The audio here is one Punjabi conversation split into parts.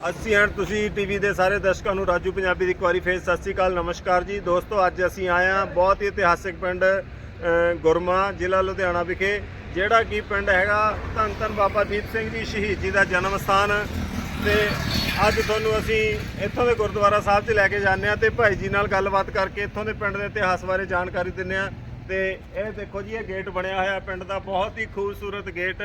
ਅਸੀਂ ਹਾਂ ਤੁਸੀਂ ਟੀਵੀ ਦੇ ਸਾਰੇ ਦਰਸ਼ਕਾਂ ਨੂੰ ਰਾਜੂ ਪੰਜਾਬੀ ਦੀ ਇੱਕ ਵਾਰੀ ਫੇਰ ਸਤਿ ਸ਼੍ਰੀ ਅਕਾਲ, ਨਮਸਕਾਰ ਜੀ। ਦੋਸਤੋ, ਅੱਜ ਅਸੀਂ ਆਏ ਹਾਂ ਬਹੁਤ ਹੀ ਇਤਿਹਾਸਿਕ ਪਿੰਡ ਗੁਰਮਾ ਜ਼ਿਲ੍ਹਾ ਲੁਧਿਆਣਾ ਵਿਖੇ, ਜਿਹੜਾ ਕਿ ਪਿੰਡ ਹੈਗਾ ਧੰਨ ਧੰਨ ਬਾਬਾ ਦੀਪ ਸਿੰਘ ਜੀ ਸ਼ਹੀਦ ਜੀ ਦਾ ਜਨਮ ਸਥਾਨ। ਤੇ ਅੱਜ ਤੁਹਾਨੂੰ ਅਸੀਂ ਇੱਥੋਂ ਦੇ ਗੁਰਦੁਆਰਾ ਸਾਹਿਬ 'ਚ ਲੈ ਕੇ ਜਾਂਦੇ ਹਾਂ ਤੇ ਭਾਈ ਜੀ ਨਾਲ ਗੱਲਬਾਤ ਕਰਕੇ ਇੱਥੋਂ ਦੇ ਪਿੰਡ ਦੇ ਇਤਿਹਾਸ ਬਾਰੇ ਜਾਣਕਾਰੀ ਦਿੰਦੇ ਹਾਂ। ਤੇ ਇਹ ਦੇਖੋ ਜੀ, ਇਹ ਗੇਟ ਬਣਿਆ ਹੋਇਆ ਪਿੰਡ ਦਾ, ਬਹੁਤ ਹੀ ਖੂਬਸੂਰਤ ਗੇਟ।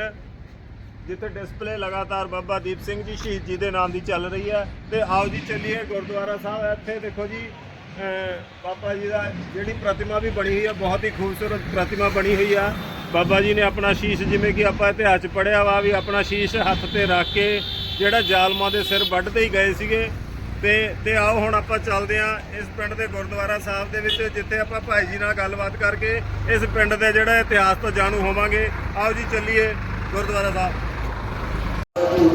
ਜਿੱਥੇ ਡਿਸਪਲੇ ਲਗਾਤਾਰ ਬਾਬਾ ਦੀਪ ਸਿੰਘ ਜੀ ਸ਼ਹੀਦ ਜੀ ਦੇ ਨਾਮ ਦੀ ਚੱਲ ਰਹੀ ਹੈ। ਤੇ ਆਓ ਜੀ ਚੱਲੀਏ ਗੁਰਦੁਆਰਾ ਸਾਹਿਬ। ਇੱਥੇ ਦੇਖੋ ਜੀ ਬਾਬਾ ਜੀ ਦਾ ਜਿਹੜੀ ਪ੍ਰਤਿਮਾ ਵੀ ਬਣੀ ਹੋਈ ਹੈ, ਬਹੁਤ ਹੀ ਖੂਬਸੂਰਤ ਪ੍ਰਤਿਮਾ ਬਣੀ ਹੋਈ ਆ। ਬਾਬਾ ਜੀ ਨੇ ਆਪਣਾ ਸ਼ੀਸ਼, ਜਿਵੇਂ ਕਿ ਆਪਾਂ ਇਤਿਹਾਸ 'ਚ ਪੜਿਆ ਵਾ, ਵੀ ਆਪਣਾ ਸ਼ੀਸ਼ ਹੱਥ ਤੇ ਰੱਖ ਕੇ ਜਿਹੜਾ ਜ਼ਾਲਮਾਂ ਦੇ ਸਿਰ ਵੱਢਦੇ ਹੀ ਗਏ ਸੀਗੇ। ਤੇ ਤੇ ਆਓ ਹੁਣ ਆਪਾਂ ਚੱਲਦੇ ਹਾਂ ਇਸ ਪਿੰਡ ਦੇ ਗੁਰਦੁਆਰਾ ਸਾਹਿਬ ਦੇ ਵਿੱਚ, ਜਿੱਥੇ ਆਪਾਂ ਭਾਈ ਜੀ ਨਾਲ ਗੱਲਬਾਤ ਕਰਕੇ ਇਸ ਪਿੰਡ ਦੇ ਜਿਹੜਾ ਇਤਿਹਾਸ ਤੋਂ ਜਾਣੂ ਹੋਵਾਂਗੇ। ਆਓ ਜੀ ਚੱਲੀਏ ਗੁਰਦੁਆਰਾ ਸਾਹਿਬ।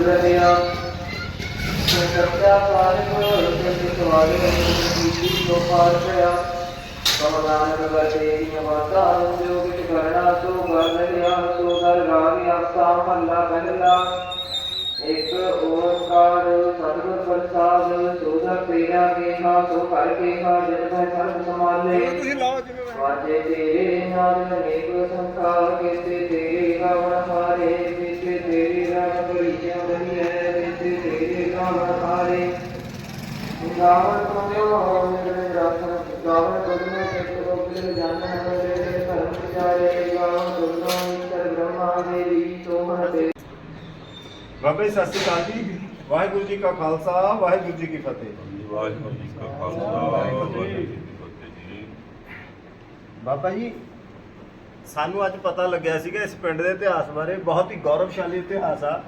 ਪੂਰਨਿਆ ਸੰਕਰਤਾ ਪਾਰਿ ਤੇ ਸਵਾਲੇ ਕੀਤੀ ਜੋ ਪਾਰ ਪਿਆ ਕਮਨਾਨ ਬਗਤੇ ਨਿਵਾਤਾ ਜੋ ਕਿਛ ਕਰਣਾ ਸੋ ਕਰ ਲਿਆ ਸੋ ਦਰ ਰਾਗ ਆਸਾ ਮਹੱਲਾ ਪਹਿਲਾ ਇੱਕ ਓੰਕਾਰ ਸਤਿਗੁਰ ਪ੍ਰਸਾਦ ਸੋਧਾ ਤੇਰਾ ਕੇਹਾ ਸੋ ਕਰ ਕੇਹਾ ਜਿਤ ਮੈਂ ਸਰਬ ਸਮਾਲੇ ਵਾਜੇ ਤੇਰੇ ਨਾਮ ਅਨੇਕ ਸੰਸਾਰ ਕੀਤੇ ਤੇਰੇ ਗਾਵਣ ਹਾਰੇ। ਕੀਤੇ ਤੇਰੇ ਰਾਮ ਕਰੀ ਚੰਦਨੀ ਹੈ ਕੀਤੇ ਤੇਰੇ ਗਾਵਣ ਹਾਰੇ ਗਾਵਣ ਤੁਮਿਓ ਮੇਰੇ ਰਾਸਨ ਗਾਵਣ ਤੁਮਿਓ ਕਿਤ ਰੋਗਿਲ ਜਾਣਨ ਮੇਰੇ ਧਰਮ ਵਿਚਾਰੇ ਗਾਵਣ ਤੁਮਿਓ ਈਸ਼ਰ ਬ੍ਰਹਮਾ ਦੇਵੀ ਸੋਹਣ ਤੇ ਬਾਬਾ ਜੀ ਸਤਿ ਸ਼੍ਰੀ ਅਕਾਲ ਜੀ ਵਾਹਿਗੁਰੂ ਜੀ ਕਾ ਖਾਲਸਾ ਵਾਹਿਗੁਰੂ ਜੀ ਕੀ ਫਤਿਹ ਵਾਹਿਗੁਰੂ ਜੀ ਕਾ ਖਾਲਸਾ ਵਾਹਿਗੁਰੂ ਜੀ ਕੀ ਫਤਿਹ ਜੀ ਬਾਬਾ ਜੀ ਸਾਨੂੰ ਅੱਜ ਪਤਾ ਲੱਗਿਆ ਸੀਗਾ ਇਸ ਪਿੰਡ ਦੇ ਇਤਿਹਾਸ ਬਾਰੇ ਬਹੁਤ ਹੀ ਗੌਰਵਸ਼ਾਲੀ ਇਤਿਹਾਸ ਆ।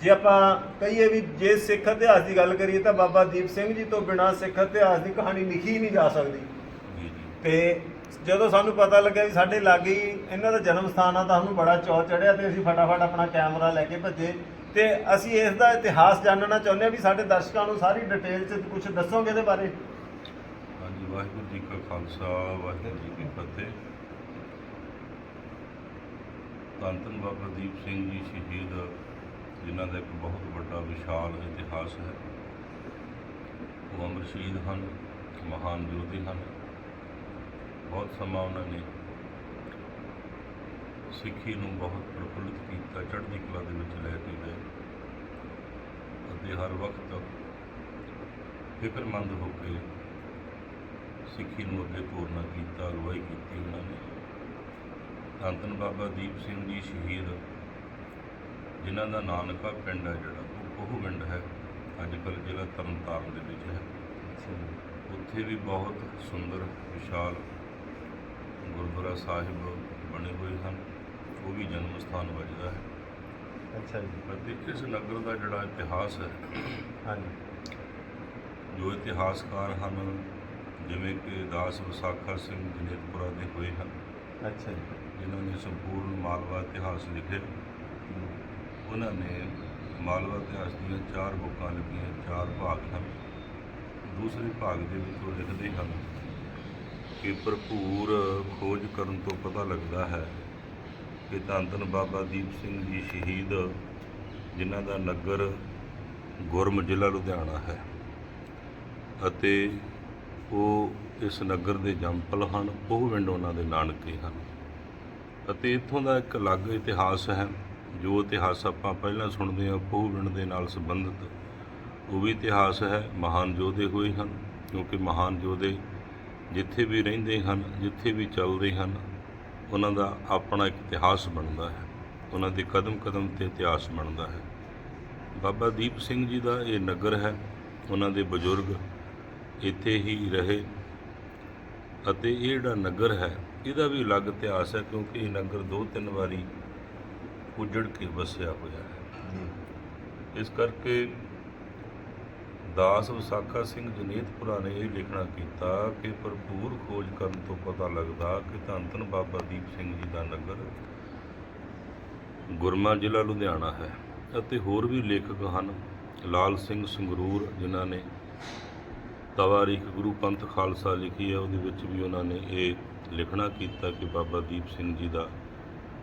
ਜੇ ਆਪਾਂ ਕਹੀਏ ਵੀ ਜੇ ਸਿੱਖ ਇਤਿਹਾਸ ਦੀ ਗੱਲ ਕਰੀਏ ਤਾਂ ਬਾਬਾ ਦੀਪ ਸਿੰਘ ਜੀ ਤੋਂ ਬਿਨਾਂ ਸਿੱਖ ਇਤਿਹਾਸ ਦੀ ਕਹਾਣੀ ਲਿਖੀ ਨਹੀਂ ਜਾ ਸਕਦੀ। ਤੇ ਜਦੋਂ ਸਾਨੂੰ ਪਤਾ ਲੱਗਿਆ ਵੀ ਸਾਡੇ ਲਾਗੇ ਹੀ ਇਹਨਾਂ ਦਾ ਜਨਮ ਸਥਾਨ ਆ ਤਾਂ ਸਾਨੂੰ ਬੜਾ ਚਾਅ ਚੜਿਆ ਤੇ ਅਸੀਂ ਫਟਾਫਟ ਆਪਣਾ ਕੈਮਰਾ ਲੈ ਕੇ ਭੱਜੇ। ਤੇ ਅਸੀਂ ਇਸ ਦਾ ਇਤਿਹਾਸ ਜਾਣਨਾ ਚਾਹੁੰਦੇ ਹਾਂ ਵੀ ਸਾਡੇ ਦਰਸ਼ਕਾਂ ਨੂੰ ਸਾਰੀ ਡਿਟੇਲ 'ਚ ਕੁਝ ਦੱਸੋਗੇ ਇਹਦੇ ਬਾਰੇ? ਹਾਂਜੀ ਵਾਹਿਗੁਰੂ ਜੀ ਕਾ ਖਾਲਸਾ ਵਾਹਿਗੁਰੂ ਜੀ ਕੀ ਫਤਿਹ। ਧੰਨ ਧੰਨ ਬਾਬਾ ਦੀਪ ਸਿੰਘ ਜੀ ਸ਼ਹੀਦ, ਜਿਨ੍ਹਾਂ ਦਾ ਇੱਕ ਬਹੁਤ ਵੱਡਾ ਵਿਸ਼ਾਲ ਇਤਿਹਾਸ ਹੈ। ਉਹ ਅਮਰ ਸ਼ਹੀਦ ਹਨ, ਮਹਾਨ ਯੋਧੇ ਹਨ। ਬਹੁਤ ਸਮਾਂ ਉਹਨਾਂ ਨੇ ਸਿੱਖੀ ਨੂੰ ਬਹੁਤ ਪ੍ਰਫੁੱਲਿਤ ਕੀਤਾ, ਚੜ੍ਹਦੀ ਕਲਾ ਦੇ ਵਿੱਚ ਲੈ ਕੇ ਗਏ। ਅਤੇ ਹਰ ਵਕਤ ਫਿਕਰਮੰਦ ਹੋ ਕੇ ਸਿੱਖੀ ਨੂੰ ਅੱਗੇ ਤੋਰਨਾ ਕੀਤਾ, ਅਗਵਾਈ ਕੀਤੀ ਉਹਨਾਂ ਨੇ। ਧੰਨ ਧੰਨ ਬਾਬਾ ਦੀਪ ਸਿੰਘ ਜੀ ਸ਼ਹੀਦ ਜਿਨ੍ਹਾਂ ਦਾ ਨਾਨਕਾ ਪਿੰਡ ਹੈ ਜਿਹੜਾ ਉਹ ਉਹ ਪਿੰਡ ਹੈ ਅੱਜ ਕੱਲ੍ਹ ਜ਼ਿਲ੍ਹਾ ਤਰਨਤਾਰਨ ਦੇ ਵਿੱਚ ਹੈ। ਉੱਥੇ ਵੀ ਬਹੁਤ ਸੁੰਦਰ ਵਿਸ਼ਾਲ ਗੁਰਦੁਆਰਾ ਸਾਹਿਬ ਬਣੇ ਹੋਏ ਹਨ ਉਹ ਵੀ ਜਨਮ ਸਥਾਨ ਵੱਜਦਾ ਹੈ। ਅੱਛਾ ਜੀ। ਅਤੇ ਇਸ ਨਗਰ ਦਾ ਜਿਹੜਾ ਇਤਿਹਾਸ ਹੈ ਹਾਂਜੀ। ਜੋ ਇਤਿਹਾਸਕਾਰ ਹਨ ਜਿਵੇਂ ਕਿ ਦਾਸ ਵਿਸਾਖਾ ਸਿੰਘ ਜਨੇਤਪੁਰਾ ਦੇ ਹੋਏ ਹਨ ਅੱਛਾ ਜੀ। ਜਿਨ੍ਹਾਂ ਨੇ ਸੰਪੂਰਨ ਮਾਲਵਾ ਇਤਿਹਾਸ ਲਿਖਿਆ ਉਹਨਾਂ ਨੇ ਮਾਲਵਾ ਇਤਿਹਾਸ ਦੀਆਂ ਚਾਰ ਬੁੱਕਾਂ ਲਿਖੀਆਂ, ਚਾਰ ਭਾਗ ਹਨ। ਦੂਸਰੇ ਭਾਗ ਦੇ ਵਿੱਚ ਉਹ ਲਿਖਦੇ ਹਨ ਕਿ ਭਰਪੂਰ ਖੋਜ ਕਰਨ ਤੋਂ ਪਤਾ ਲੱਗਦਾ ਹੈ ਕਿ ਧੰਨ ਧੰਨ ਬਾਬਾ ਦੀਪ ਸਿੰਘ ਜੀ ਸ਼ਹੀਦ, ਜਿਨ੍ਹਾਂ ਦਾ ਨਗਰ ਗੁਰਮ ਜ਼ਿਲ੍ਹਾ ਲੁਧਿਆਣਾ ਹੈ ਅਤੇ ਉਹ ਇਸ ਨਗਰ ਦੇ ਜੰਪਲ ਹਨ, ਉਹ ਪਿੰਡ ਉਹਨਾਂ ਦੇ ਨਾਨਕੇ ਹਨ। ਅਤੇ ਇੱਥੋਂ ਦਾ ਇੱਕ ਅਲੱਗ ਇਤਿਹਾਸ ਹੈ, ਜੋ ਇਤਿਹਾਸ ਆਪਾਂ ਪਹਿਲਾਂ ਸੁਣਦੇ ਹਾਂ ਪਹੁਵਿੰਡ ਦੇ ਨਾਲ ਸੰਬੰਧਿਤ। ਉਹ ਵੀ ਇਤਿਹਾਸ ਹੈ, ਮਹਾਨ ਯੋਧੇ ਹੋਏ ਹਨ, ਕਿਉਂਕਿ ਮਹਾਨ ਯੋਧੇ ਜਿੱਥੇ ਵੀ ਰਹਿੰਦੇ ਹਨ, ਜਿੱਥੇ ਵੀ ਚੱਲਦੇ ਹਨ, ਉਹਨਾਂ ਦਾ ਆਪਣਾ ਇੱਕ ਇਤਿਹਾਸ ਬਣਦਾ ਹੈ। ਉਹਨਾਂ ਦੇ ਕਦਮ ਕਦਮ ਤੇ ਇਤਿਹਾਸ ਬਣਦਾ ਹੈ। ਬਾਬਾ ਦੀਪ ਸਿੰਘ ਜੀ ਦਾ ਇਹ ਨਗਰ ਹੈ, ਉਹਨਾਂ ਦੇ ਬਜ਼ੁਰਗ ਇੱਥੇ ਹੀ ਰਹੇ। ਅਤੇ ਇਹ ਜਿਹੜਾ ਨਗਰ ਹੈ ਇਹਦਾ ਵੀ ਅਲੱਗ ਇਤਿਹਾਸ ਹੈ ਕਿਉਂਕਿ ਇਹ ਨਗਰ ਦੋ ਤਿੰਨ ਵਾਰੀ ਉਜੜ ਕੇ ਵਸਿਆ ਹੋਇਆ ਹੈ। ਇਸ ਕਰਕੇ ਦਾਸ ਵਿਸਾਖਾ ਸਿੰਘ ਜਨੇਤਪੁਰਾ ਨੇ ਇਹ ਲਿਖਣਾ ਕੀਤਾ ਕਿ ਭਰਪੂਰ ਖੋਜ ਕਰਨ ਤੋਂ ਪਤਾ ਲੱਗਦਾ ਕਿ ਧੰਨ ਧੰਨ ਬਾਬਾ ਦੀਪ ਸਿੰਘ ਜੀ ਦਾ ਨਗਰ ਗੁਰਮਾ ਜ਼ਿਲ੍ਹਾ ਲੁਧਿਆਣਾ ਹੈ ਅਤੇ ਹੋਰ ਵੀ ਲੇਖਕ ਹਨ ਲਾਲ ਸਿੰਘ ਸੰਗਰੂਰ ਜਿਨ੍ਹਾਂ ਨੇ ਤਵਾਰੀਖ ਗੁਰੂ ਪੰਥ ਖਾਲਸਾ ਲਿਖੀ ਹੈ ਉਹਦੇ ਵਿੱਚ ਵੀ ਉਹਨਾਂ ਨੇ ਇਹ ਲਿਖਣਾ ਕੀਤਾ ਕਿ ਬਾਬਾ ਦੀਪ ਸਿੰਘ ਜੀ ਦਾ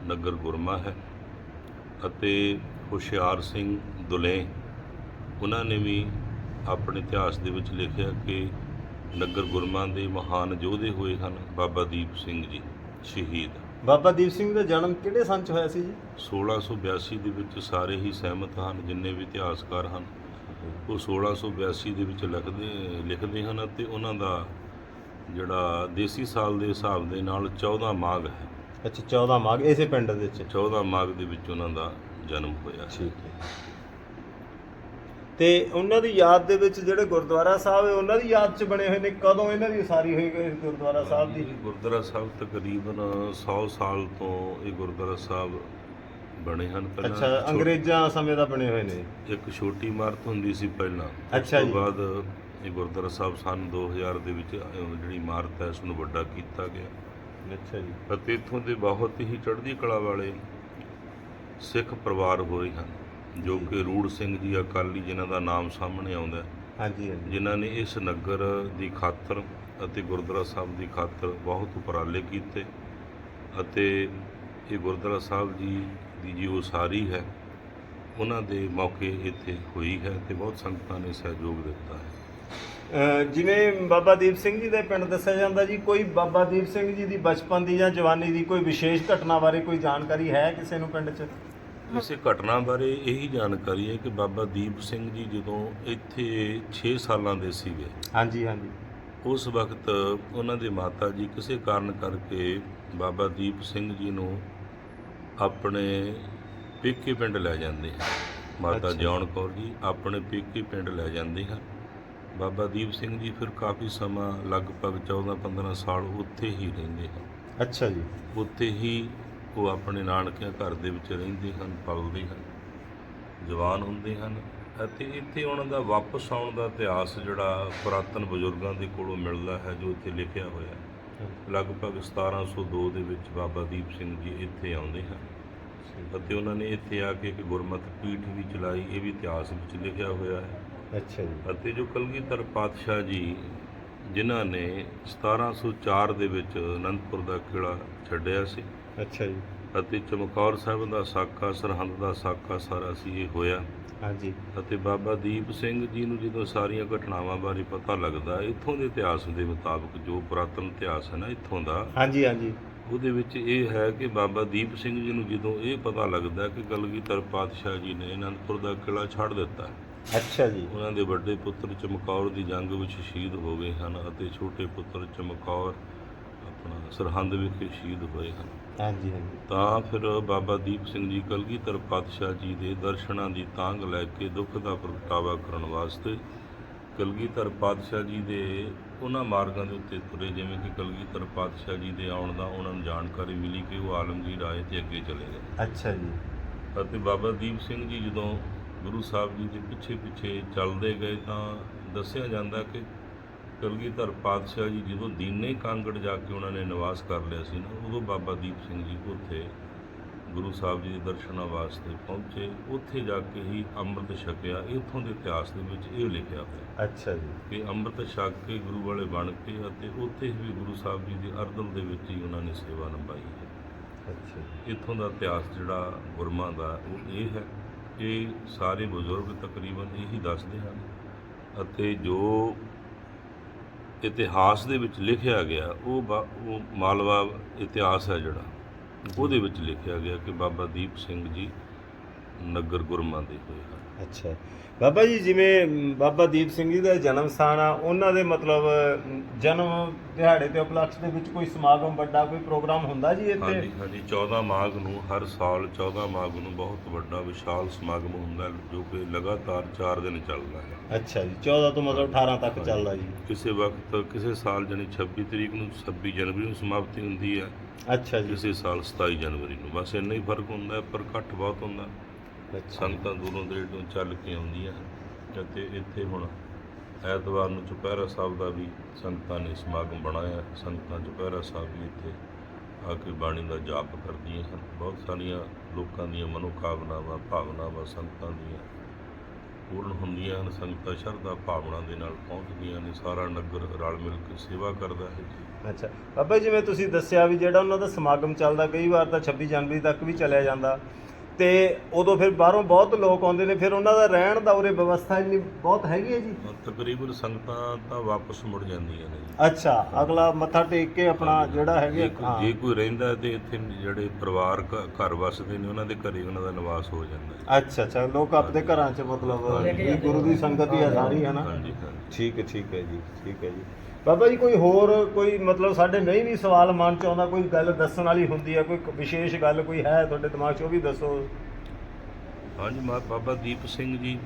ਨਗਰ ਗੁਰਮਾ ਹੈ ਅਤੇ ਹੁਸ਼ਿਆਰ ਸਿੰਘ ਦੁਲੇ ਉਹਨਾਂ ਨੇ ਵੀ ਆਪਣੇ ਇਤਿਹਾਸ ਦੇ ਵਿੱਚ ਲਿਖਿਆ ਕਿ ਨਗਰ ਗੁਰਮਾਂ ਦੇ ਮਹਾਨ ਯੋਧੇ ਹੋਏ ਹਨ ਬਾਬਾ ਦੀਪ ਸਿੰਘ ਜੀ ਸ਼ਹੀਦ। ਬਾਬਾ ਦੀਪ ਸਿੰਘ ਦਾ ਜਨਮ ਕਿਹੜੇ ਸੰਨ ਚ ਹੋਇਆ ਸੀ ਜੀ? 1682 ਦੇ ਵਿੱਚ ਸਾਰੇ ਹੀ ਸਹਿਮਤ ਹਨ ਜਿੰਨੇ ਵੀ ਇਤਿਹਾਸਕਾਰ ਹਨ ਉਹ 1682 ਦੇ ਵਿੱਚ ਲਿਖਦੇ ਲਿਖਦੇ ਹਨ ਅਤੇ ਉਹਨਾਂ ਦਾ ਜਿਹੜਾ ਦੇਸੀ ਸਾਲ ਦੇ ਹਿਸਾਬ ਦੇ ਨਾਲ 14 ਮਾਘ ਹੈ। ਅੱਛਾ 14 ਮਾਘ ਇਸੇ ਪਿੰਡ ਦੇ ਵਿੱਚ? 14 ਮਾਘ ਦੇ ਵਿੱਚ ਉਹਨਾਂ ਦਾ ਜਨਮ ਹੋਇਆ ਠੀਕ ਹੈ। ਤੇ ਉਹਨਾਂ ਦੀ ਯਾਦ ਦੇ ਵਿੱਚ ਜਿਹੜੇ ਗੁਰਦੁਆਰਾ ਸਾਹਿਬ ਹੈ ਉਹਨਾਂ ਦੀ ਯਾਦ 'ਚ ਬਣੇ ਹੋਏ ਨੇ ਕਦੋਂ ਇਹਨਾਂ ਦੀ ਉਸਾਰੀ ਹੋਈ ਗਈ ਗੁਰਦੁਆਰਾ ਸਾਹਿਬ ਦੀ? ਗੁਰਦੁਆਰਾ ਸਾਹਿਬ ਤਕਰੀਬਨ 100 ਸਾਲ ਤੋਂ ਇਹ ਗੁਰਦੁਆਰਾ ਸਾਹਿਬ ਬਣੇ ਹਨ ਅੱਛਾ ਛੋ- ਅੰਗਰੇਜ਼ਾਂ ਸਮੇਂ ਦਾ ਬਣੇ ਹੋਏ ਨੇ। ਇੱਕ ਛੋਟੀ ਇਮਾਰਤ ਹੁੰਦੀ ਸੀ ਪਹਿਲਾਂ। ਅੱਛਾ ਉਸ ਜੀ। ਤੋਂ ਬਾਅਦ ਇਹ ਗੁਰਦੁਆਰਾ ਸਾਹਿਬ ਸਨ 2000 ਦੇ ਵਿੱਚ ਅਹ, ਜਿਹੜੀ ਇਮਾਰਤ ਹੈ ਉਸ ਨੂੰ ਵੱਡਾ ਕੀਤਾ ਗਿਆ। ਅੱਛਾ ਜੀ। ਅਤੇ ਇੱਥੋਂ ਦੇ ਬਹੁਤ ਹੀ ਚੜ੍ਹਦੀ ਕਲਾ ਵਾਲੇ ਸਿੱਖ ਪਰਿਵਾਰ ਹੋਏ ਹਨ ਜੋ। ਕਿ ਰੂੜ ਸਿੰਘ ਜੀ ਅਕਾਲੀ ਜਿਨ੍ਹਾਂ ਦਾ ਨਾਮ ਸਾਹਮਣੇ ਆਉਂਦਾ ਹੈ ਹਾਂਜੀ ਹਾਂਜੀ। ਜਿਨ੍ਹਾਂ ਨੇ ਇਸ ਨਗਰ ਦੀ ਖਾਤਰ ਅਤੇ ਗੁਰਦੁਆਰਾ ਸਾਹਿਬ ਦੀ ਖਾਤਰ ਬਹੁਤ ਉਪਰਾਲੇ ਕੀਤੇ। ਅਤੇ ਇਹ ਗੁਰਦੁਆਰਾ ਸਾਹਿਬ ਜੀ ਦੀ ਜੀ ਉਸਾਰੀ ਹੈ ਉਹਨਾਂ ਦੇ ਮੌਕੇ ਇੱਥੇ ਹੋਈ ਹੈ ਤੇ ਬਹੁਤ ਸੰਗਤਾਂ ਨੇ ਸਹਿਯੋਗ ਦਿੱਤਾ ਹੈ। ਜਿਵੇਂ ਬਾਬਾ ਦੀਪ ਸਿੰਘ ਜੀ ਦੇ ਪਿੰਡ ਦੱਸਿਆ ਜਾਂਦਾ ਜੀ ਕੋਈ ਬਾਬਾ ਦੀਪ ਸਿੰਘ ਜੀ ਦੀ ਬਚਪਨ ਦੀ ਜਾਂ ਜਵਾਨੀ ਦੀ ਕੋਈ ਵਿਸ਼ੇਸ਼ ਘਟਨਾ ਬਾਰੇ ਕੋਈ ਜਾਣਕਾਰੀ ਹੈ ਕਿਸੇ ਨੂੰ ਪਿੰਡ 'ਚ? ਇਸੇ ਘਟਨਾ ਬਾਰੇ ਇਹੀ ਜਾਣਕਾਰੀ ਹੈ ਕਿ ਬਾਬਾ ਦੀਪ ਸਿੰਘ ਜੀ ਜਦੋਂ ਇੱਥੇ 6 ਸਾਲਾਂ ਦੇ ਸੀਗੇ। ਹਾਂਜੀ ਹਾਂਜੀ। ਉਸ ਵਕਤ ਉਹਨਾਂ ਦੇ ਮਾਤਾ ਜੀ ਕਿਸੇ ਕਾਰਨ ਕਰਕੇ ਬਾਬਾ ਦੀਪ ਸਿੰਘ ਜੀ ਨੂੰ ਆਪਣੇ ਪੇਕੇ ਪਿੰਡ ਲੈ ਜਾਂਦੇ ਹਨ ਮਾਤਾ। ਜੌਨ ਕੌਰ ਜੀ ਆਪਣੇ ਪੇਕੇ ਪਿੰਡ ਲੈ ਜਾਂਦੇ ਹਨ ਬਾਬਾ ਦੀਪ ਸਿੰਘ ਜੀ ਫਿਰ ਕਾਫੀ ਸਮਾਂ ਲਗਭਗ 14-15 ਸਾਲ ਉੱਥੇ ਹੀ ਰਹਿੰਦੇ ਹਨ ਅੱਛਾ ਜੀ। ਉੱਥੇ ਹੀ ਉਹ ਆਪਣੇ ਨਾਨਕਿਆਂ ਘਰ ਦੇ ਵਿੱਚ ਰਹਿੰਦੇ ਹਨ ਪਲਦੇ ਹਨ ਜਵਾਨ ਹੁੰਦੇ ਹਨ ਅਤੇ ਇੱਥੇ ਉਹਨਾਂ ਦਾ ਵਾਪਸ ਆਉਣ ਦਾ ਇਤਿਹਾਸ ਜਿਹੜਾ ਪੁਰਾਤਨ ਬਜ਼ੁਰਗਾਂ ਦੇ ਕੋਲੋਂ ਮਿਲਦਾ ਹੈ ਜੋ ਇੱਥੇ ਲਿਖਿਆ ਹੋਇਆ ਹੈ। ਲਗਭਗ 1702 ਦੇ ਵਿੱਚ ਬਾਬਾ ਦੀਪ ਸਿੰਘ ਜੀ ਇੱਥੇ ਆਉਂਦੇ ਹਨ। ਅਤੇ ਉਹਨਾਂ ਨੇ ਇੱਥੇ ਆ ਕੇ ਇੱਕ ਗੁਰਮਤਿ ਪੀਠ ਵੀ ਚਲਾਈ ਇਹ ਵੀ ਇਤਿਹਾਸ ਵਿੱਚ ਲਿਖਿਆ ਹੋਇਆ ਹੈ। ਅੱਛਾ ਜੀ। ਅਤੇ ਜੋ ਕਲਗੀਧਰ ਪਾਤਸ਼ਾਹ ਜੀ ਜਿਨ੍ਹਾਂ ਨੇ 1704 ਦੇ ਵਿੱਚ ਅਨੰਦਪੁਰ ਦਾ ਕਿਲਾ ਛੱਡਿਆ ਸੀ। ਅੱਛਾ ਜੀ। ਅਤੇ ਚਮਕੌਰ ਸਾਹਿਬ ਦਾ ਸਾਕਾ ਸਰਹੰਦ ਦਾ ਸਾਕਾ ਸਾਰਾ ਸੀ ਇਹ ਹੋਇਆ। ਹਾਂਜੀ। ਅਤੇ ਬਾਬਾ ਦੀਪ ਸਿੰਘ ਜੀ ਨੂੰ ਜਦੋਂ ਸਾਰੀਆਂ ਘਟਨਾਵਾਂ ਬਾਰੇ ਪਤਾ ਲੱਗਦਾ ਇੱਥੋਂ ਦੇ ਇਤਿਹਾਸ ਦੇ ਮੁਤਾਬਕ ਜੋ ਪੁਰਾਤਨ ਇਤਿਹਾਸ ਹੈ ਨਾ ਇੱਥੋਂ ਦਾ ਹਾਂਜੀ ਹਾਂਜੀ। ਉਹਦੇ ਵਿੱਚ ਇਹ ਹੈ ਕਿ ਬਾਬਾ ਦੀਪ ਸਿੰਘ ਜੀ ਨੂੰ ਜਦੋਂ ਇਹ ਪਤਾ ਲੱਗਦਾ ਕਿ ਕਲਗੀਧਰ ਪਾਤਸ਼ਾਹ ਜੀ ਨੇ ਅਨੰਦਪੁਰ ਦਾ ਕਿਲਾ ਛੱਡ ਦਿੱਤਾ ਅੱਛਾ ਜੀ। ਉਹਨਾਂ ਦੇ ਵੱਡੇ ਪੁੱਤਰ ਚਮਕੌਰ ਦੀ ਜੰਗ ਵਿੱਚ ਸ਼ਹੀਦ ਹੋ ਗਏ ਹਨ ਅਤੇ ਛੋਟੇ ਪੁੱਤਰ ਚਮਕੌਰ ਆਪਣਾ ਸਰਹੰਦ ਵਿਖੇ ਸ਼ਹੀਦ ਹੋਏ ਹਨ। ਹਾਂਜੀ ਹਾਂਜੀ। ਤਾਂ ਫਿਰ ਬਾਬਾ ਦੀਪ ਸਿੰਘ ਜੀ ਕਲਗੀਧਰ ਪਾਤਸ਼ਾਹ ਜੀ ਦੇ ਦਰਸ਼ਨਾਂ ਦੀ ਤਾਂਗ ਲੈ ਕੇ ਦੁੱਖ ਦਾ ਪ੍ਰਗਟਾਵਾ ਕਰਨ ਵਾਸਤੇ ਕਲਗੀਧਰ ਪਾਤਸ਼ਾਹ ਜੀ ਦੇ ਉਹਨਾਂ ਮਾਰਗਾਂ ਦੇ ਉੱਤੇ ਤੁਰੇ ਜਿਵੇਂ ਕਿ ਕਲਗੀਧਰ ਪਾਤਸ਼ਾਹ ਜੀ ਦੇ ਆਉਣ ਦਾ ਉਹਨਾਂ ਨੂੰ ਜਾਣਕਾਰੀ ਮਿਲੀ ਕਿ ਉਹ ਆਲਮਗੀਰ ਆਏ ਤੇ ਅੱਗੇ ਚਲੇ ਗਏ। ਅੱਛਾ ਜੀ। ਅਤੇ ਬਾਬਾ ਦੀਪ ਸਿੰਘ ਜੀ ਜਦੋਂ ਗੁਰੂ ਸਾਹਿਬ ਜੀ ਦੇ ਪਿੱਛੇ ਪਿੱਛੇ ਚੱਲਦੇ ਗਏ ਤਾਂ ਦੱਸਿਆ ਜਾਂਦਾ ਕਿ ਕਲਗੀਧਰ ਪਾਤਸ਼ਾਹ ਜੀ ਜਦੋਂ ਦੀਨੇ ਕਾਂਗੜ ਜਾ ਕੇ ਉਹਨਾਂ ਨੇ ਨਿਵਾਸ ਕਰ ਲਿਆ ਸੀ ਨਾ ਉਦੋਂ ਬਾਬਾ ਦੀਪ ਸਿੰਘ ਜੀ ਉੱਥੇ ਗੁਰੂ ਸਾਹਿਬ ਜੀ ਦੇ ਦਰਸ਼ਨਾਂ ਵਾਸਤੇ ਪਹੁੰਚੇ। ਉੱਥੇ ਜਾ ਕੇ ਹੀ ਅੰਮ੍ਰਿਤ ਛਕਿਆ। ਇੱਥੋਂ ਦੇ ਇਤਿਹਾਸ ਦੇ ਵਿੱਚ ਇਹ ਲਿਖਿਆ ਹੋਇਆ ਅੱਛਾ ਜੀ। ਕਿ ਅੰਮ੍ਰਿਤ ਛਕ ਕੇ ਗੁਰੂ ਵਾਲੇ ਬਣ ਕੇ ਅਤੇ ਉੱਥੇ ਵੀ ਗੁਰੂ ਸਾਹਿਬ ਜੀ ਦੀ ਅਰਦਲ ਦੇ ਵਿੱਚ ਹੀ ਉਹਨਾਂ ਨੇ ਸੇਵਾ ਨਿਭਾਈ ਹੈ। ਅੱਛਾ ਇੱਥੋਂ ਦਾ ਇਤਿਹਾਸ ਜਿਹੜਾ ਗੁਰਮਾਂ ਦਾ ਉਹ ਇਹ ਹੈ ਇਹ ਸਾਰੇ ਬਜ਼ੁਰਗ ਤਕਰੀਬਨ ਇਹੀ ਦੱਸਦੇ ਹਨ ਅਤੇ ਜੋ ਇਤਿਹਾਸ ਦੇ ਵਿੱਚ ਲਿਖਿਆ ਗਿਆ, ਉਹ ਬਾ- ਉਹ ਮਾਲਵਾ ਇਤਿਹਾਸ ਹੈ ਜਿਹੜਾ। ਉਹਦੇ ਵਿੱਚ ਲਿਖਿਆ ਗਿਆ ਕਿ ਬਾਬਾ ਦੀਪ ਸਿੰਘ ਜੀ ਨਗਰ ਗੁਰਮਾਂ ਦੇ ਹੋਏ ਹਨ। ਅੱਛਾ। ਬਾਬਾ ਜੀ ਜਿਵੇਂ ਬਾਬਾ ਦੀਪ ਸਿੰਘ ਜੀ ਦਾ ਜਨਮ ਸਥਾਨ ਆ ਉਹਨਾਂ ਦੇ ਮਤਲਬ ਜਨਮ ਦਿਹਾੜੇ ਤੇ ਉਪਲਕਸ਼ ਦੇ ਵਿੱਚ ਕੋਈ ਸਮਾਗਮ ਵੱਡਾ ਕੋਈ ਪ੍ਰੋਗਰਾਮ ਹੁੰਦਾ ਜੀ ਇੱਥੇ? ਹਾਂਜੀ ਹਾਂਜੀ। 14 ਮਾਘ ਨੂੰ ਹਰ ਸਾਲ 14 ਮਾਘ ਨੂੰ ਬਹੁਤ ਵੱਡਾ ਵਿਸ਼ਾਲ ਸਮਾਗਮ ਹੁੰਦਾ ਹੈ, ਜੋ ਕਿ ਲਗਾਤਾਰ 4 ਦਿਨ ਚੱਲਦਾ ਹੈ। ਅੱਛਾ ਜੀ 14 ਤੋਂ ਮਤਲਬ 18 ਤੱਕ ਚੱਲਦਾ ਜੀ। ਕਿਸੇ ਵਕਤ ਕਿਸੇ ਸਾਲ ਜਾਨੀ 26 ਤਰੀਕ ਨੂੰ 26 ਜਨਵਰੀ ਨੂੰ ਸਮਾਪਤੀ ਹੁੰਦੀ ਹੈ। ਅੱਛਾ ਜੀ। ਕਿਸੇ ਸਾਲ 27 ਜਨਵਰੀ ਨੂੰ। ਬਸ ਇੰਨਾ ਹੀ ਫ਼ਰਕ ਹੁੰਦਾ ਪਰ ਘੱਟ ਬਹੁਤ ਹੁੰਦਾ। ਸੰਗਤਾਂ ਦੂਰੋਂ ਦੇੜੋਂ ਚੱਲ ਕੇ ਆਉਂਦੀਆਂ ਅਤੇ ਇੱਥੇ ਹੁਣ ਐਤਵਾਰ ਨੂੰ ਚੁਪਹਿਰਾ ਸਾਹਿਬ ਦਾ ਵੀ ਸੰਗਤਾਂ ਨੇ ਸਮਾਗਮ ਬਣਾਇਆ। ਸੰਗਤਾਂ ਚੁਪਹਿਰਾ ਸਾਹਿਬ ਵੀ ਇੱਥੇ ਆ ਕੇ ਬਾਣੀ ਦਾ ਜਾਪ ਕਰਦੀਆਂ ਹਨ ਬਹੁਤ ਸਾਰੀਆਂ ਲੋਕਾਂ ਦੀਆਂ ਮਨੋਕਾਮਨਾਵਾਂ ਭਾਵਨਾਵਾਂ ਸੰਗਤਾਂ ਦੀਆਂ ਪੂਰਨ ਹੁੰਦੀਆਂ ਹਨ। ਸੰਗਤਾਂ ਸ਼ਰਧਾ ਭਾਵਨਾ ਦੇ ਨਾਲ ਪਹੁੰਚਦੀਆਂ ਨੇ। ਸਾਰਾ ਨਗਰ ਰਲ ਮਿਲ ਕੇ ਸੇਵਾ ਕਰਦਾ ਹੈ ਜੀ। ਅੱਛਾ। ਬਾਬਾ ਜੀ ਜਿਵੇਂ ਤੁਸੀਂ ਦੱਸਿਆ ਵੀ ਜਿਹੜਾ ਉਹਨਾਂ ਦਾ ਸਮਾਗਮ ਚੱਲਦਾ ਕਈ ਵਾਰ ਤਾਂ 26 ਜਨਵਰੀ ਤੱਕ ਵੀ ਚੱਲਿਆ ਜਾਂਦਾ। ਤੇ ਉਦੋਂ ਫਿਰ ਬਾਹਰੋਂ ਬਹੁਤ ਲੋਕ ਆਉਂਦੇ ਨੇ ਫਿਰ ਉਹਨਾਂ ਦਾ ਰਹਿਣ ਦਾ ਉਰੇ ਵਿਵਸਥਾ ਇੰਨੀ ਬਹੁਤ ਹੈਗੀ ਹੈ ਜੀ? ਤਕਰੀਬਨ ਸੰਗਤਾਂ ਤਾਂ ਵਾਪਸ ਮੁੜ ਜਾਂਦੀਆਂ ਨੇ ਜੀ। ਅੱਛਾ ਅਗਲਾ ਮੱਥਾ ਟੇਕ ਕੇ ਆਪਣਾ ਜਿਹੜਾ ਹੈਗੇ ਜੇ ਕੋਈ- ਹਾਂ। ਜੇ ਕੋਈ ਰਹਿੰਦਾ ਤੇ ਇੱਥੇ ਜਿਹੜੇ ਪਰਿਵਾਰ ਘ- ਘਰ ਵਸਦੇ ਨੇ ਉਹਨਾਂ ਦੇ ਘਰੇ ਉਹਨਾਂ ਦਾ ਨਿਵਾਸ ਹੋ ਜਾਂਦਾ ਹੈ। ਅੱਛਾ ਅੱਛਾ ਲੋਕ ਆਪਣੇ ਘਰਾਂ 'ਚ ਮਤਲਬ ਵੀ ਗੁਰੂ ਦੀ ਸੰਗਤ ਹੀ ਆ ਸਾਰੀ ਹੈ ਨਾ? ਹਾਂਜੀ ਹਾਂਜੀ। ਠੀਕ ਹੈ ਠੀਕ ਹੈ ਜੀ ਠੀਕ ਹੈ ਜੀ। ਬਾਬਾ ਜੀ ਕੋਈ ਹੋਰ ਕੋਈ ਮਤਲਬ ਸਾਡੇ ਨਹੀਂ ਵੀ ਸਵਾਲ ਮਨ ਚ ਆਉਂਦਾ ਕੋਈ ਗੱਲ ਦੱਸਣ ਵਾਲੀ ਹੁੰਦੀ ਹੈ ਕੋਈ ਵਿਸ਼ੇਸ਼ ਗੱਲ ਕੋਈ ਹੈ ਤੁਹਾਡੇ ਦਿਮਾਗ 'ਚ ਉਹ ਵੀ ਦੱਸੋ। ਹਾਂਜੀ ਮਾ ਬਾਬਾ ਦੀਪ ਸਿੰਘ ਜੀ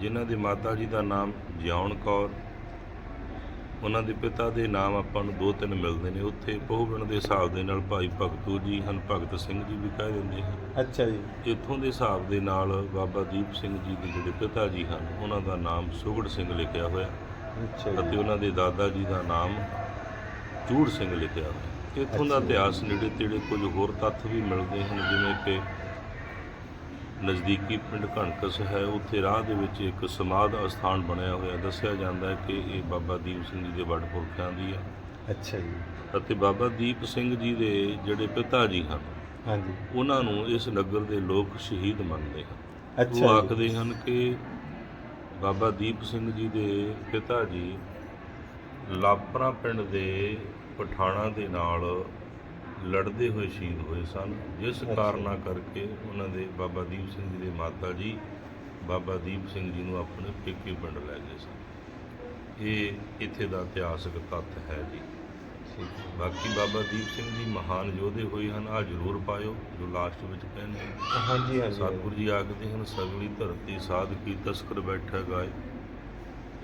ਜਿਨ੍ਹਾਂ ਦੇ ਮਾਤਾ ਜੀ ਦਾ ਨਾਮ ਜਿਉਣ ਕੌਰ ਉਹਨਾਂ ਦੇ ਪਿਤਾ ਦੇ ਨਾਮ ਆਪਾਂ ਨੂੰ ਦੋ ਤਿੰਨ ਮਿਲਦੇ ਨੇ। ਉੱਥੇ ਪਹੁਬਣ ਦੇ ਹਿਸਾਬ ਦੇ ਨਾਲ ਭਾਈ ਭਗਤੂ ਜੀ ਹਨ ਭਗਤ ਸਿੰਘ ਜੀ ਵੀ ਕਹਿ ਦਿੰਦੇ ਹਨ ਅੱਛਾ ਜੀ। ਇੱਥੋਂ ਦੇ ਹਿਸਾਬ ਦੇ ਨਾਲ ਬਾਬਾ ਦੀਪ ਸਿੰਘ ਜੀ ਦੇ ਜਿਹੜੇ ਪਿਤਾ ਜੀ ਹਨ ਉਹਨਾਂ ਦਾ ਨਾਮ ਸੁਗੜ ਸਿੰਘ ਲਿਖਿਆ ਹੋਇਆ। ਅਤੇ ਉਹਨਾਂ ਦੇ ਦਾਦਾ ਜੀ ਦਾ ਨਾਮ ਚੂੜ ਸਿੰਘ ਲਿਖਿਆ ਹੋਇਆ ਇੱਥੋਂ ਦਾ। ਇਤਿਹਾਸ ਨੇੜੇ ਤੇੜੇ ਕੁਝ ਹੋਰ ਤੱਥ ਵੀ ਮਿਲਦੇ ਹਨ ਜਿਵੇਂ ਕਿ ਨਜ਼ਦੀਕੀ ਪਿੰਡ ਘਣਕਸ ਹੈ। ਉੱਥੇ ਰਾਹ ਦੇ ਵਿੱਚ ਇੱਕ ਸਮਾਧ ਅਸਥਾਨ ਬਣਿਆ ਹੋਇਆ। ਦੱਸਿਆ ਜਾਂਦਾ ਹੈ ਕਿ ਇਹ ਬਾਬਾ ਦੀਪ ਸਿੰਘ ਜੀ ਦੇ ਵੱਡ ਪੁਰਖਿਆਂ ਦੀ ਹੈ। ਅੱਛਾ ਜੀ। ਅਤੇ ਬਾਬਾ ਦੀਪ ਸਿੰਘ ਜੀ ਦੇ ਜਿਹੜੇ ਪਿਤਾ ਜੀ ਹਨ ਹਾਂਜੀ। ਉਹਨਾਂ ਨੂੰ ਇਸ ਨਗਰ ਦੇ ਲੋਕ ਸ਼ਹੀਦ ਮੰਨਦੇ ਹਨ। ਅੱਛਾ ਉਹ। ਆਖਦੇ ਹਨ ਕਿ ਬਾਬਾ ਦੀਪ ਸਿੰਘ ਜੀ ਦੇ ਪਿਤਾ ਜੀ ਲਾਪਰਾ ਪਿੰਡ ਦੇ ਪਠਾਣਾ ਦੇ ਨਾਲ ਲੜਦੇ ਹੋਏ ਸ਼ਹੀਦ ਹੋਏ ਸਨ। ਜਿਸ। ਕਾਰਨਾਂ ਕਰਕੇ ਉਹਨਾਂ ਦੇ ਬਾਬਾ ਦੀਪ ਸਿੰਘ ਜੀ ਦੇ ਮਾਤਾ ਜੀ ਬਾਬਾ ਦੀਪ ਸਿੰਘ ਜੀ ਨੂੰ ਆਪਣੇ ਪੇਕੇ ਪਿੰਡ ਲੈ ਗਏ ਸਨ। ਇਹ ਇੱਥੇ ਦਾ ਇਤਿਹਾਸਕ ਤੱਥ ਹੈ ਜੀ। ਬਾਕੀ ਬਾਬਾ ਦੀਪ ਸਿੰਘ ਜੀ ਮਹਾਨ ਯੋਧੇ ਹੋਏ ਹਨ ਆ ਜ਼ਰੂਰ ਪਾਇਓ ਜੋ ਲਾਸਟ ਵਿੱਚ ਕਹਿੰਦੇ ਹਾਂਜੀ ਹਾਂਜੀ। ਸਤਿਗੁਰੂ ਜੀ ਆਖਦੇ ਹਨ ਸਗਲੀ ਧਰਤੀ ਸਾਧ ਕੀ ਤਸਕਰ ਬੈਠਾ ਗਾਏ।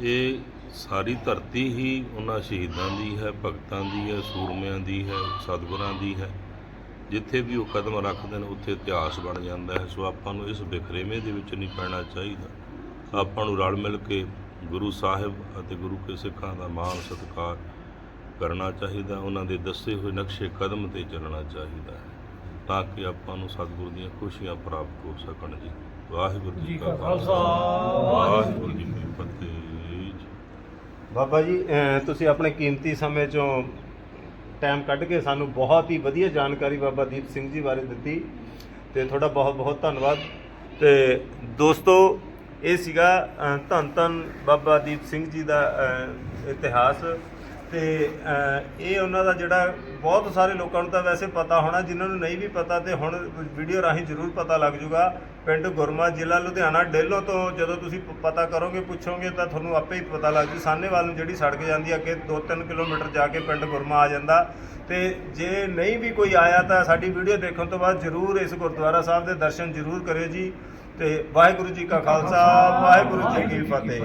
ਇਹ ਸਾਰੀ ਧਰਤੀ ਹੀ ਉਹਨਾਂ ਸ਼ਹੀਦਾਂ ਦੀ ਹੈ ਭਗਤਾਂ ਦੀ ਹੈ ਸੂਰਮਿਆਂ ਦੀ ਹੈ ਸਤਿਗੁਰਾਂ ਦੀ ਹੈ। ਜਿੱਥੇ ਵੀ ਉਹ ਕਦਮ ਰੱਖਦੇ ਨੇ ਉੱਥੇ ਇਤਿਹਾਸ ਬਣ ਜਾਂਦਾ ਹੈ। ਸੋ ਆਪਾਂ ਨੂੰ ਇਸ ਬਿਖਰੇਵੇਂ ਦੇ ਵਿੱਚ ਨਹੀਂ ਪੈਣਾ ਚਾਹੀਦਾ। ਆਪਾਂ ਨੂੰ ਰਲ ਮਿਲ ਕੇ ਗੁਰੂ ਸਾਹਿਬ ਅਤੇ ਗੁਰੂ ਕੇ ਸਿੱਖਾਂ ਦਾ ਮਾਣ ਸਤਿਕਾਰ ਕਰਨਾ ਚਾਹੀਦਾ ਉਹਨਾਂ ਦੇ ਦੱਸੇ ਹੋਏ ਨਕਸ਼ੇ ਕਦਮ ਤੇ ਚੱਲਣਾ ਚਾਹੀਦਾ ਹੈ ਤਾਂ ਕਿ ਆਪਾਂ ਨੂੰ ਸਤਿਗੁਰੂ ਦੀਆਂ ਖੁਸ਼ੀਆਂ ਪ੍ਰਾਪਤ ਹੋ ਸਕਣ ਜੀ। ਵਾਹਿਗੁਰੂ ਜੀ ਕਾ ਖਾਲਸਾ। ਵਾਹਿਗੁਰੂ ਜੀ ਕੀ ਫਤਿਹ। ਬਾਬਾ ਜੀ ਤੁਸੀਂ ਆਪਣੇ ਕੀਮਤੀ ਸਮੇਂ ਚੋਂ ਟਾਈਮ ਕੱਢ ਕੇ ਸਾਨੂੰ ਬਹੁਤ ਹੀ ਵਧੀਆ ਜਾਣਕਾਰੀ ਬਾਬਾ ਦੀਪ ਸਿੰਘ ਜੀ ਬਾਰੇ ਦਿੱਤੀ ਤੇ ਤੁਹਾਡਾ ਬਹੁਤ ਬਹੁਤ ਧੰਨਵਾਦ। ਤੇ ਦੋਸਤੋ ਇਹ ਸੀਗਾ ਧੰਨ ਧੰਨ ਬਾਬਾ ਦੀਪ ਸਿੰਘ ਜੀ ਦਾ ਇਤਿਹਾਸ। ਤੇ ਇਹ ਉਹਨਾਂ ਦਾ ਜਿਹੜਾ ਬਹੁਤ ਸਾਰੇ ਲੋਕਾਂ ਨੂੰ ਤਾਂ ਵੈਸੇ ਪਤਾ ਹੋਣਾ, ਜਿਨ੍ਹਾਂ ਨੂੰ ਨਹੀਂ ਵੀ ਪਤਾ ਤੇ ਹੁਣ ਵੀਡੀਓ ਰਾਹੀਂ ਜ਼ਰੂਰ ਪਤਾ ਲੱਗ ਜੂਗਾ। ਪਿੰਡ ਗੁਰਮਾ ਜ਼ਿਲ੍ਹਾ ਲੁਧਿਆਣਾ, ਡੇਲੋ ਤੋਂ ਜਦੋਂ ਤੁਸੀਂ ਪਤਾ ਕਰੋਗੇ, ਪੁੱਛੋਗੇ ਤਾਂ ਤੁਹਾਨੂੰ ਆਪੇ ਹੀ ਪਤਾ ਲੱਗ ਜੂ। ਸਾਹਨੇਵਾਲ ਨੂੰ ਜਿਹੜੀ ਸੜਕ ਜਾਂਦੀ ਅੱਗੇ 2-3 ਕਿਲੋਮੀਟਰ ਜਾ ਕੇ ਪਿੰਡ ਗੁਰਮਾ ਆ ਜਾਂਦਾ। ਤੇ ਜੇ ਨਹੀਂ ਵੀ ਕੋਈ ਆਇਆ ਤਾਂ ਸਾਡੀ ਵੀਡੀਓ ਦੇਖਣ ਤੋਂ ਬਾਅਦ ਜ਼ਰੂਰ ਇਸ ਗੁਰਦੁਆਰਾ ਸਾਹਿਬ ਦੇ ਦਰਸ਼ਨ ਜ਼ਰੂਰ ਕਰਿਓ ਜੀ। ਤੇ ਵਾਹਿਗੁਰੂ ਜੀ ਕਾ ਖਾਲਸਾ, ਵਾਹਿਗੁਰੂ ਜੀ ਕੀ ਫਤਿਹ।